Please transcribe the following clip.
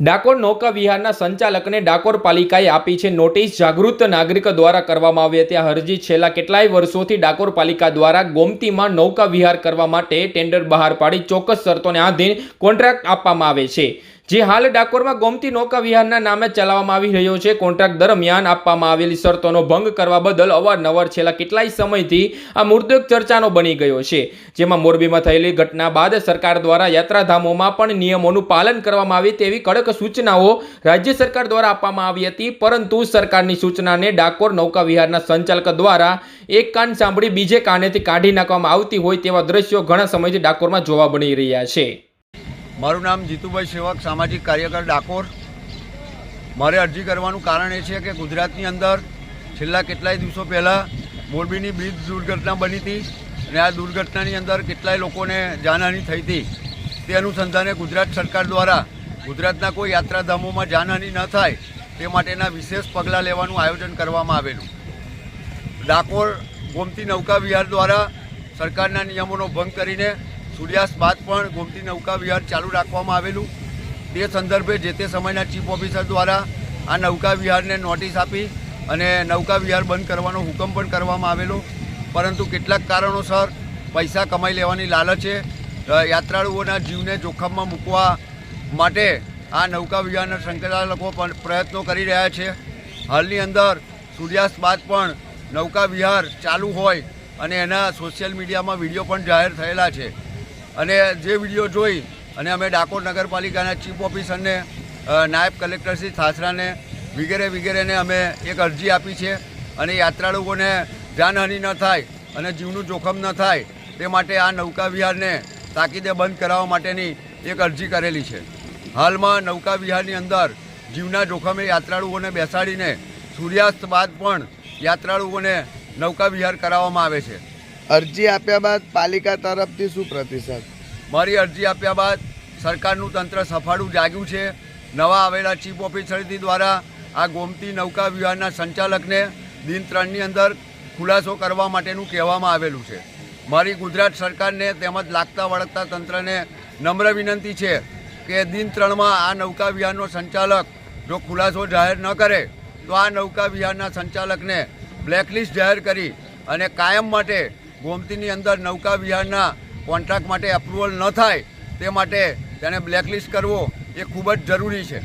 ડાકોર નૌકા વિહારના સંચાલકને ડાકોર પાલિકાએ આપી છે નોટિસ. જાગૃત નાગરિક દ્વારા કરવામાં આવી હતી. આ અરજી છેલ્લા કેટલાય વર્ષોથી ડાકોર પાલિકા દ્વારા ગોમતીમાં નૌકા વિહાર કરવા માટે ટેન્ડર બહાર પાડી ચોક્કસ શરતોને આધીન કોન્ટ્રાક્ટ આપવામાં આવે છે. જે હાલ ડાકોરમાં ગોમતી નૌકા વિહારના નામે ચલાવવામાં આવી રહ્યો છે. કોન્ટ્રાક્ટ દરમિયાન આપવામાં આવેલી શરતોનો ભંગ કરવા બદલ અવારનવાર છેલ્લા કેટલાય સમયથી આ મુદ્દો ચર્ચાનો બની ગયો છે. જેમાં મોરબીમાં થયેલી ઘટના બાદ સરકાર દ્વારા યાત્રાધામોમાં પણ નિયમોનું પાલન કરવામાં આવે તેવી કડક સૂચનાઓ રાજ્ય સરકાર દ્વારા આપવામાં આવી હતી. પરંતુ સરકારની સૂચનાને ડાકોર નૌકા વિહારના સંચાલક દ્વારા એક કાન સાંભળી બીજે કાનેથી કાઢી નાખવામાં આવતી હોય તેવા દ્રશ્યો ઘણા સમયથી ડાકોરમાં જોવા બની રહ્યા છે. મારું નામ જીતુભાઈ સેવક, સામાજિક કાર્યકર ડાકોર. મારે અરજી કરવાનું કારણ એ છે કે ગુજરાતની અંદર છેલ્લા કેટલાય દિવસો પહેલાં મોરબીની બ્રિજ દુર્ઘટના બની હતી અને આ દુર્ઘટનાની અંદર કેટલાય લોકોને જાનહાનિ થઈ હતી. તે અનુસંધાને ગુજરાત સરકાર દ્વારા ગુજરાતના કોઈ યાત્રાધામોમાં જાનહાનિ ન થાય તે માટેના વિશેષ પગલાં લેવાનું આયોજન કરવામાં આવેલું. ડાકોર ગોમતી નૌકા વિહાર દ્વારા સરકારના નિયમોનો ભંગ કરીને સૂર્યાસ્ત બાદ પણ ગોમતી નૌકા વિહાર ચાલુ રાખવામાં આવેલું. તે સંદર્ભે જે તે સમયના ચીફ ઓફિસર દ્વારા આ નૌકા વિહારને નોટિસ આપી અને નૌકા વિહાર બંધ કરવાનો હુકમ પણ કરવામાં આવેલો. પરંતુ કેટલાક કારણોસર પૈસા કમાઈ લેવાની લાલચે યાત્રાળુઓના જીવને જોખમમાં મૂકવા માટે આ નૌકા વિહારના સંચાલકો પણ પ્રયત્નો કરી રહ્યા છે. હાલની અંદર સૂર્યાસ્ત બાદ પણ નૌકા વિહાર ચાલુ હોય અને એના સોશિયલ મીડિયામાં વીડિયો પણ જાહેર થયેલા છે. અને જે વીડિયો જોઈ અને અમે ડાકોર નગરપાલિકાના ચીફ ઓફિસરને નાયબ કલેક્ટર શ્રી થાસરાને વગેરે વગેરેને અમે એક અરજી આપી છે અને યાત્રાળુઓને જાનહાનિ ન થાય અને જીવનું જોખમ ન થાય તે માટે આ નૌકા વિહારને તાકીદે બંધ કરાવવા માટેની એક અરજી કરેલી છે. હાલમાં નૌકા વિહારની અંદર જીવના જોખમે યાત્રાળુઓને બેસાડીને સૂર્યાસ્ત બાદ પણ યાત્રાળુઓને નૌકા વિહાર કરાવવામાં આવે છે. અરજી આપ્યા બાદ પાલિકા તરફથી શું પ્રતિસાદ? મારી અરજી આપ્યા બાદ સરકારનું તંત્ર સફાળું જાગ્યું છે. નવા આવેલા ચીફ ઓફિસરથી દ્વારા આ ગોમતી નૌકા વિહારના સંચાલકને દિન ત્રણની અંદર ખુલાસો કરવા માટેનું કહેવામાં આવેલું છે. મારી ગુજરાત સરકારને તેમજ લાગતા વળગતા તંત્રને નમ્ર વિનંતી છે કે દિન ત્રણમાં આ નૌકા વિહારનો સંચાલક જો ખુલાસો જાહેર ન કરે, તો આ નૌકા વિહારના સંચાલકને બ્લેકલિસ્ટ જાહેર કરી અને કાયમ માટે ગોમતીની અંદર નૌકા વિહારના કોન્ટ્રાક્ટ માટે અપ્રુવલ ન થાય તે માટે તેને બ્લેકલિસ્ટ કરવો એ ખૂબ જ જરૂરી છે.